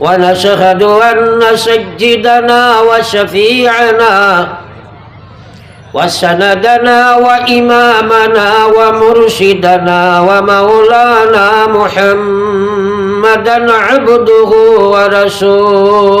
ونشهد أن سيدنا وشفيعنا وسندنا وإمامنا ومرشدنا ومولانا محمدا عبده ورسوله.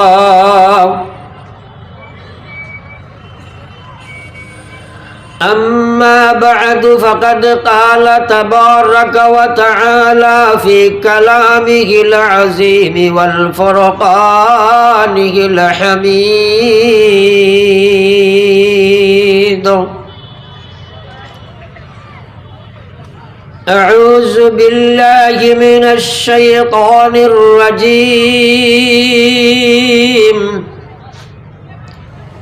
بعد فقد قال تبارك وتعالى في كلامه العظيم والفرقانه الحميد. أعوذ بالله من الشيطان الرجيم.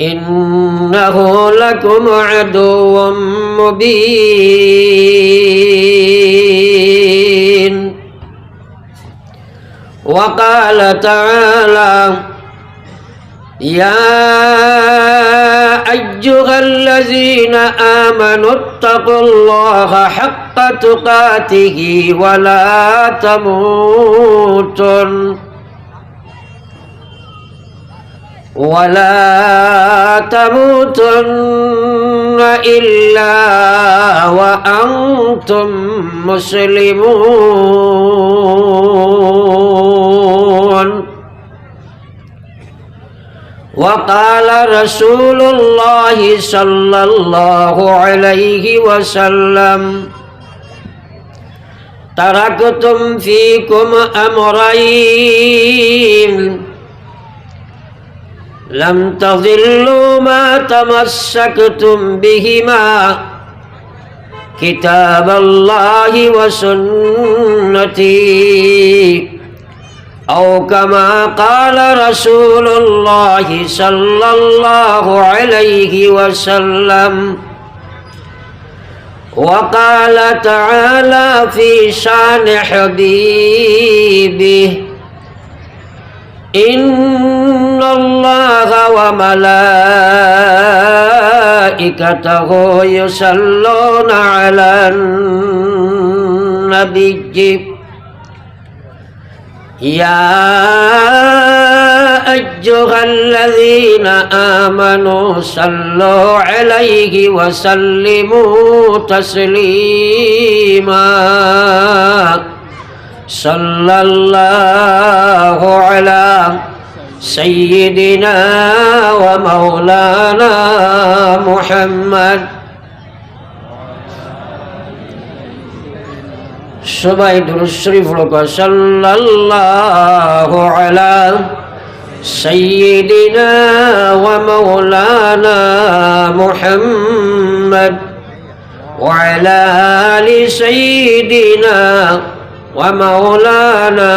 إنه لكم عدو مبين. وقال تعالى يا أيها الذين آمنوا اتقوا الله حق تقاته ولا تموتن. ولا تموتن إلا وأنتم مسلمون وقال رسول الله صلى الله عليه وسلم تركتم فيكم أمرين لم تضلوا ما تمسكتم بهما كتاب الله وسنتي أو كما قال رسول الله صلى الله عليه وسلم وقال تعالى في شان حبيبه إن الله وملائكته يصلون على النبي يا أيها الذين آمنوا صلوا عليه وسلموا تسليما صلى الله على سيدنا ومولانا محمد সবাই দুরুশরীফ লোক সাল্লাল্লাহু আলা সাইয়্যিদিনা ওয়া মাওলানা মুহাম্মদ وعلى آل سيدنا ومولانا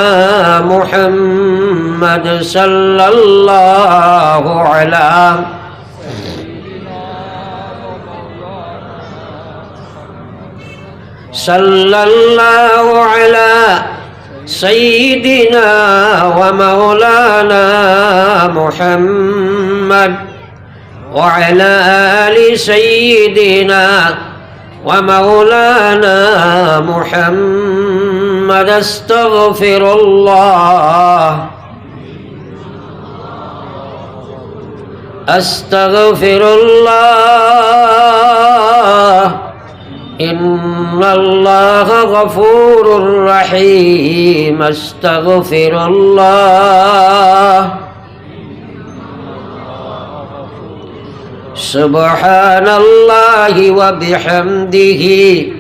محمد صلى الله على صلى الله على سيدنا ومولانا محمد وعلى آل سيدنا ومولانا محمد استغفر الله. استغفر الله. إن الله غفور رحيم. استغفر الله. سبحان الله وبحمده.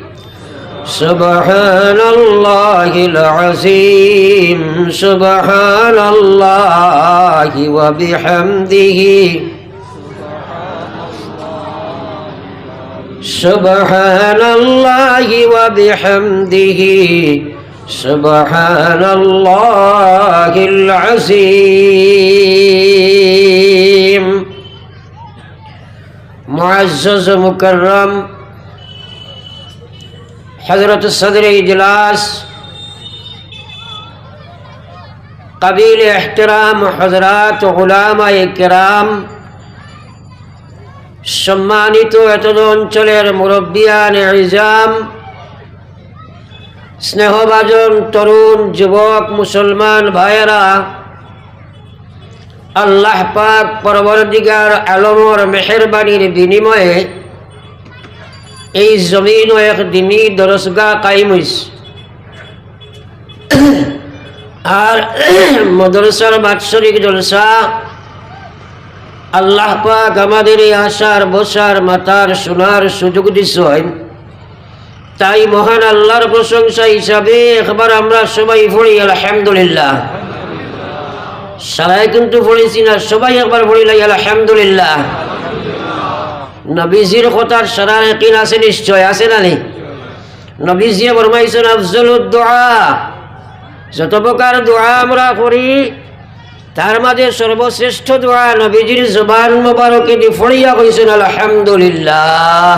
سبحان الله العظيم سبحان الله وبحمده. سبحان الله وبحمده. سبحان الله العظيم. معزز مكرم حضرت صدر اجلاس قبیل احترام حضرات علماء کرام সম্মানিত এতদ অঞ্চলের মুরব্বিয়ান ইজাম স্নেহভাজন তরুণ যুবক মুসলমান ভাইয়েরা আল্লাহ পাক পরবর্তীকার আলমর মেহরবানির বিনিময়ে এই জমিন ও এক দিনই দরসগা কায়েম হইছে। আর মদরসার বাৎসরিক জলসা আল্লাহ পাক আমাদের এই আশার, বসার মাতার শোনার সুযোগ দিচ্ছেন তাই মহান আল্লাহর প্রশংসা হিসাবে একবার আমরা সবাই পড়ি, আলহামদুলিল্লাহ। সারাই কিন্তু পড়েছি না, সবাই একবার পড়িলাই আলহামদুলিল্লাহ। নবীজির কথার সারা একিন আছে নিশ্চয়, আছে না নেই? নবীজিয়ে ফরমাইছেন, আফজল দোয়া যত প্রকার দোয়া আমরা করি, তার মাঝে সর্বশ্রেষ্ঠ দোয়া নবীজির জবান মোবারকে ফড়িয়া কইছেন, আলহামদুলিল্লাহ।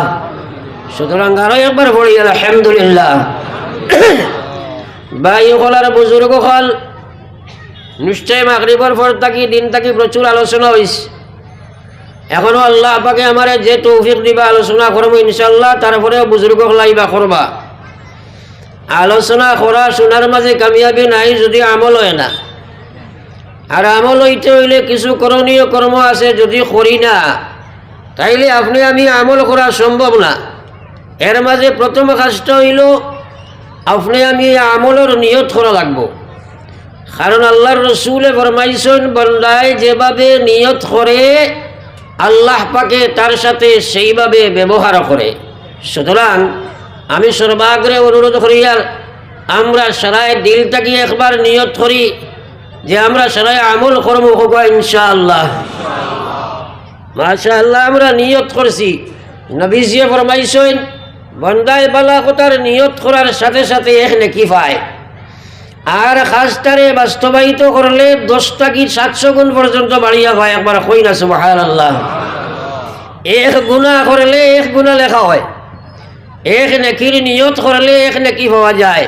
সুতরাং আরও একবার ফড়ি আলহামদুলিল্লাহ। বাই কলার বুজুর্গ হল নিশ্চয় মাগরিবর পর থাকি দিন থাকি প্রচুর আলোচনা হয়েছে এখনও আল্লাহ আপাকে আমার যে তৌফিক দিবা আলোচনা করব ইনশাল্লাহ তারপরেও বুজুর্গ হলাইবা করবা। আলোচনা করা শোনার মাঝে কামিয়াবি নাই যদি আমল হয় না। আর আমল হইতে হইলে কিছু করণীয় কর্ম আছে যদি করি না, তাইলে আপনি আমি আমল করা সম্ভব না। এর মাঝে প্রথম কাজটা হইল, আপনি আমি আমলের নিয়ত করা লাগবো। কারণ আল্লাহর রসুলে ফরমাইছেন, বন্দায় যেভাবে নিয়ত করে আল্লাহ পাকে তার সাথে সেইভাবে ব্যবহার করে। সুতরাং আমি সর্বাগ্রে অনুরোধ করি, আর আমরা সারায় দিলটাকে একবার নিয়ত করি যে আমরা সারাই আমল করব হোক ইনশাআল্লাহ। মাশা আল্লাহ আমরা নিয়ত করছি। নবীজিয়ে ফরমাইছেন, বন্দায় বালা কথার নিয়ত করার সাথে সাথে এক নেকি পায়? আর খাসটারে বাস্তবায়িত করলে দশটা কি সাতশো গুণ পর্যন্ত বাড়িয়া হয়? একবার কই না সুবাহান আল্লাহ এক গুণা করলে এক গুণা লেখা হয়। এক নেকির নিয়ত করলে এক নেকি পাওয়া যায়।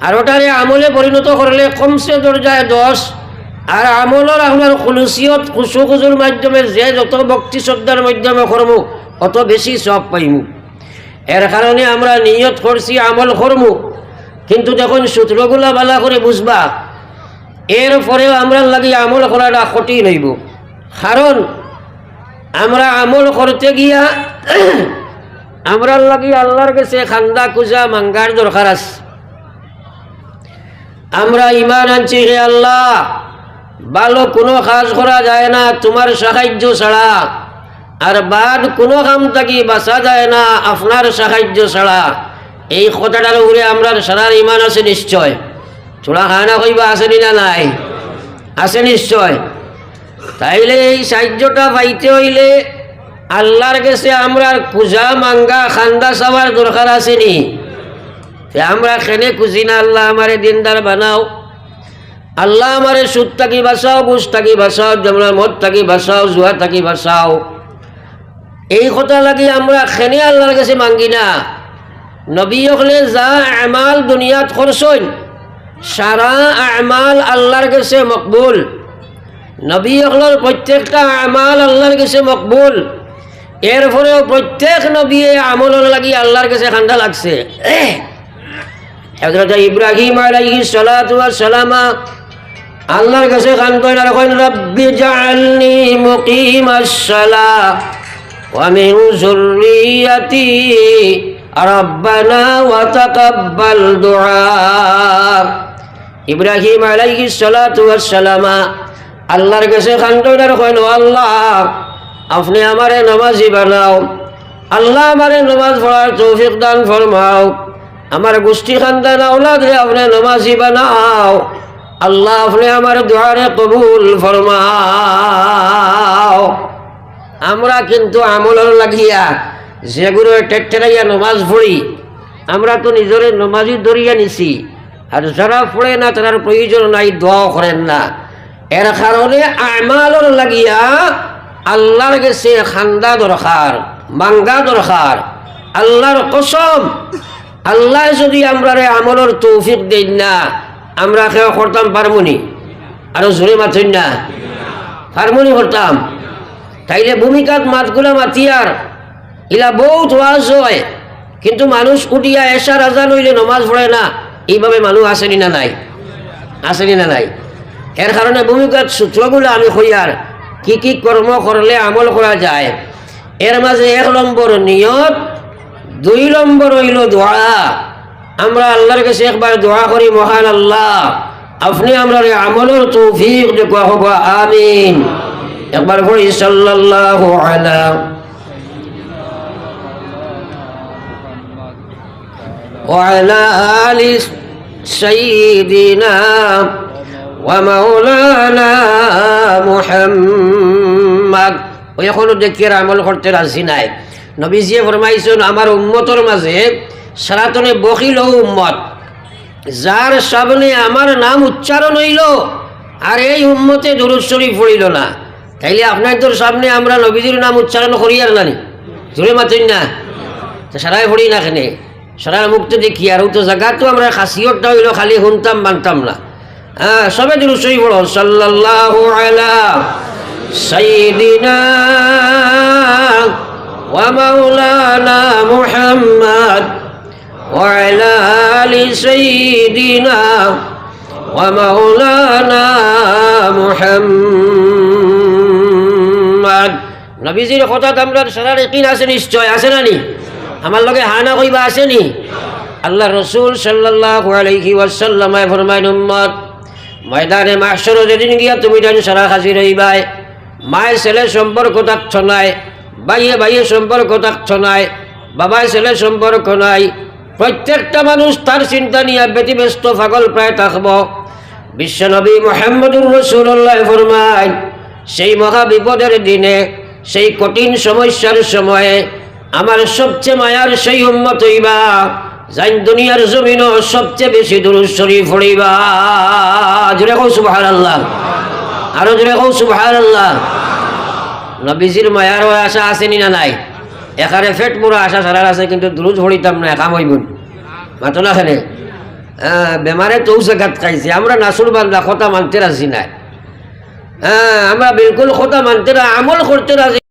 আর ওটারে আমলে পরিণত করলে কমসে দরজায় দশ। আর আমলের আপনার খুলুসিয়ত খুশু খুজুর মাধ্যমে যে যত ভক্তি শ্রদ্ধার মাধ্যমে করমু, অত বেশি সব পাইমু। এর কারণে আমরা নিয়ত করছি, আমল করমু। কিন্তু যখন সূত্রগুলা বালা করে বুঝবা এরপরেও আমরা লাগি আমল করাটা কঠিন হইব। কারণ আমরা আমল করতে গিয়া আমরা লাগি আল্লাহর কাছে খান্দা কুজা মাঙ্গার দরকার আছে। আমরা ইমান আনছি হে আল্লাহ, ভালো কোনো কাজ করা যায় না, তোমার সাহায্য ছাড়া। আর বাদ কোনো কাম থাকি বাঁচা যায় না, আপনার সাহায্য ছাড়া। এই কথাটার উপরে আমরা সারার ইমান আছে নিশ্চয়। চোলা খানা কইবা আছে না নাই? আছে নিশ্চয়। তাইলে এই সাহায্যটা পাইতে হইলে আল্লাহর কাছে আমরা পূজা, মাঙ্গা, খান্দা চাওয়ার দরকার আসেনি তে আমরা খেনে খুশি না? আল্লাহ আমারে দিনদার বানাও। আল্লাহ আমারে সুদ থাকি বাঁচাও বুঝ থাকি বাঁচাও যেমন মদ থাকি বাঁচাও, জুয়া থাকি বাঁচাও। এই কথা লাগি আমরা খেনে আল্লাহর কাছে মাঙ্গি না? নবী হলে যা আমাল দুনিয়াত খরচইন সারা আমাল আল্লাহর কাছে মকবুল। নবী হলের প্রত্যেকটা আমাল আল্লাহর কাছে মকবুল। এরপরেও প্রত্যেক নবী আমলের লাগি আল্লাহর কাছে ঠান্ডা লাগছে। হজরত ইব্রাহিম আলাইহি সালাতু ওয়াস সালামা আল্লাহর কাছে কান্দন আর কইন রব্বি জাআলনি মুকিমাস সালাহ ওয়া মিন যুররিয়াতি ইব্রাহিম আলাইহি সালাতু আল্লাহর কাছে আর কইন আল্লাহ, আপনি আমারে নামাজি বানাও। আল্লাহ আমারে নামাজ পড়ার তৌফিক দান ফরমাও। আমার গোষ্ঠী খানদান আওলাদ রে আপনি নামাজি বানাও। আল্লাহ, আপনি আমার দুয়ারে কবুল ফরমাও। আমরা কিন্তু আমলের লাগিয়া যেগুলো টেট্টেরাইয়া নমাজ পড়ি, আমরা তো নিজরে নমাজি ধরিয়া নিছি। আর যারা পড়ে না তার প্রয়োজন নাই, দোয়াও করেন না। এর কারণে আমালর লাগিয়া আল্লাহর গেছে খান্দা দরকার, মাঙ্গা দরকার, আল্লাহর কসম। আল্লাহ যদি আমরা আমলের তৌফিক দেন না, আমরা কেউ করতাম পারমনি। আরও জোরে মাথইন না। পারমনি করতাম। তাইলে ভূমিকাত মাতগুলা মাতিয়ার ইলা বহুত ওয়াজ হয়। কিন্তু মানুষ উঠিয়া এসা রাজা নইলে নমাজ পড়ে না। এইভাবে মানুষ আসেনি না নাই? আসেনি না নাই? এর কারণে ভূমিকার সূত্রগুলো আমি হইয়ার কি কি কর্ম করলে আমল করা যায়। এর মাঝে এক নম্বর নিয়ত, দুই নম্বর হইল দোয়া আমরা আল্লাহর কাছে একবার দোয়া করি, মহান আল্লাহ। আপনি আমরা আমলের তৌফিক হব আমিন। একবার সাল্লাল্লাহু আলা وعلى آل سيدنا ومولانا محمد ওই এখনো দেখিয়ে আমল করতে রাজি নাই নবীজিয়ে ফরমাইছেন আমার উম্মতর মাঝে সারাতনে বকিল উম্মত যার সামনে আমার নাম উচ্চারণ হইল আর এই উম্মতে দুরুদ শরীফ পড়িল না তাইলে আপনাদের সামনে আমরা নবীজির নাম উচ্চারণ করি আর নানি জোরে মাতেন না তা সারাই পড়ি না কেনে সারার মুক্ত দেখি আর তো জায়গা তো আমরা খাসিয়তটা হইল খালি শুনতাম মানতাম না হ্যাঁ সবে দুরুদ শরীফ পড়ো সাল্লাল্লাহু আলা সাইয়্যিদিনা ওয়া মাওলানা মুহাম্মদ وعلى آل سيدنا ومولانا محمد নবীজির কথা আমরা সারা কিন আছে নিশ্চয় আছে না নি আমার লগে হানা কইবা আছে নি আল্লাহ রসুল সাল্লাল্লাহু আলাইহি ওয়াসাল্লাম ফরমাইন, উম্মত, ময়দানে মাসর যেদিন গিয়া তুমি জানি সারা হাজির হইবাই, মায়ের ছেলে সম্পর্ক থাকছ নাই, বাইয়ে বাইয়ে সম্পর্ক থাকছ নাই বাবায় ছেলে সম্পর্ক নাই, প্রত্যেকটা মানুষ তার চিন্তা নিয়ে ব্যতিব্যস্ত পাগল প্রায় থাকব। বিশ্বনবী মোহাম্মদুর রসুল্লাহ ফরমায় সেই মহা বিপদের দিনে, সেই কঠিন সমস্যার সময়ে আমার সবচেয়ে মায়ার সেই উন্মত হইবা যাই দুনিয়ার জমিন সবচেয়ে বেশি দূরস্বরী ফড়িবা জোরে কৌ সুবাহ আল্লাহ আরও জোরে কৌ সুবাহ আল্লাহ নবীজির মায়ার আশা আসেনি না নাই? এখানে ফেট পুরো আশা সারার আছে, কিন্তু দুরুজ হরিতাম না একা হইবুন। মাতো না খানে বেমারে তো জায়গাত খাইছে, আমরা নাসুর বান্ধা কথা মানতে রাজি নাই। হ্যাঁ আমরা বিলকুল কথা মানতে আমল করতে রাজি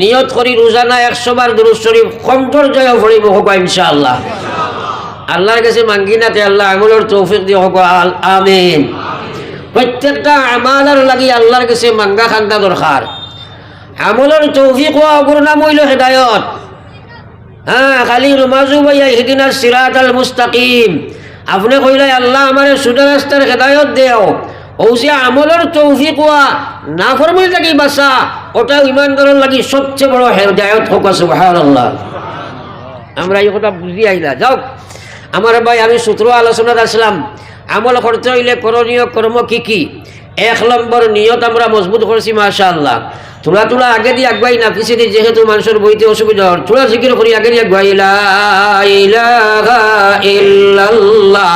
নিয়ত করি রোজানা একশো বার দুরুদ শরীফ কণ্ঠর জয় ভরিব হোক ইনশাআল্লাহ। আল্লাহর কাছে মাঙ্গি না তে আল্লাহ আমলের তৌফিক দিয়ে হোক আমিন। প্রত্যেকটা আমালার লাগি আল্লাহর কাছে মাঙ্গা খান্দা দরকার। আমলের তৌফিক নাম হইল হেদায়ত। হ্যাঁ খালি রুমাজু ভাইয়া হিদিনার সিরাত মুস্তাকিম। আপনি কইলে আল্লাহ আমার সুদা রাস্তার হেদায়ত দেও। ও যে আমলের তৌফিক হওয়া না ফরমাই থাকি বাসা? ওটা ইমানদারের লাগি সবচেয়ে বড় হেদায়ত হোক, সুবহানাল্লাহ। আমরা এই কথা বুঝি আইলা যাও। আমার ভাই, আমি সূত্র আলোচনাত আসলাম। আমল করতে হইলে করণীয় কর্ম কি কি? এক নম্বর নিয়ত আমরা মজবুত করছি মাশা আল্লাহ তোলা তোলা আগে দিয়ে আগুয়াই না পিছিয়ে দিয়ে যেহেতু মানুষের বইতে অসুবিধা তোলা জিকির করি, আগে দিয়ে আগুয়াই ইল্লাল্লাহ।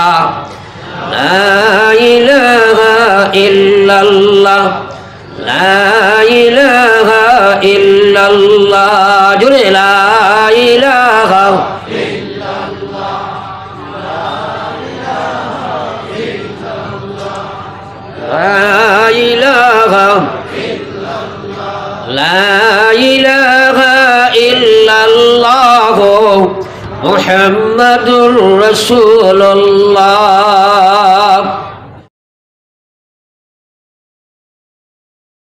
محمد رسول الله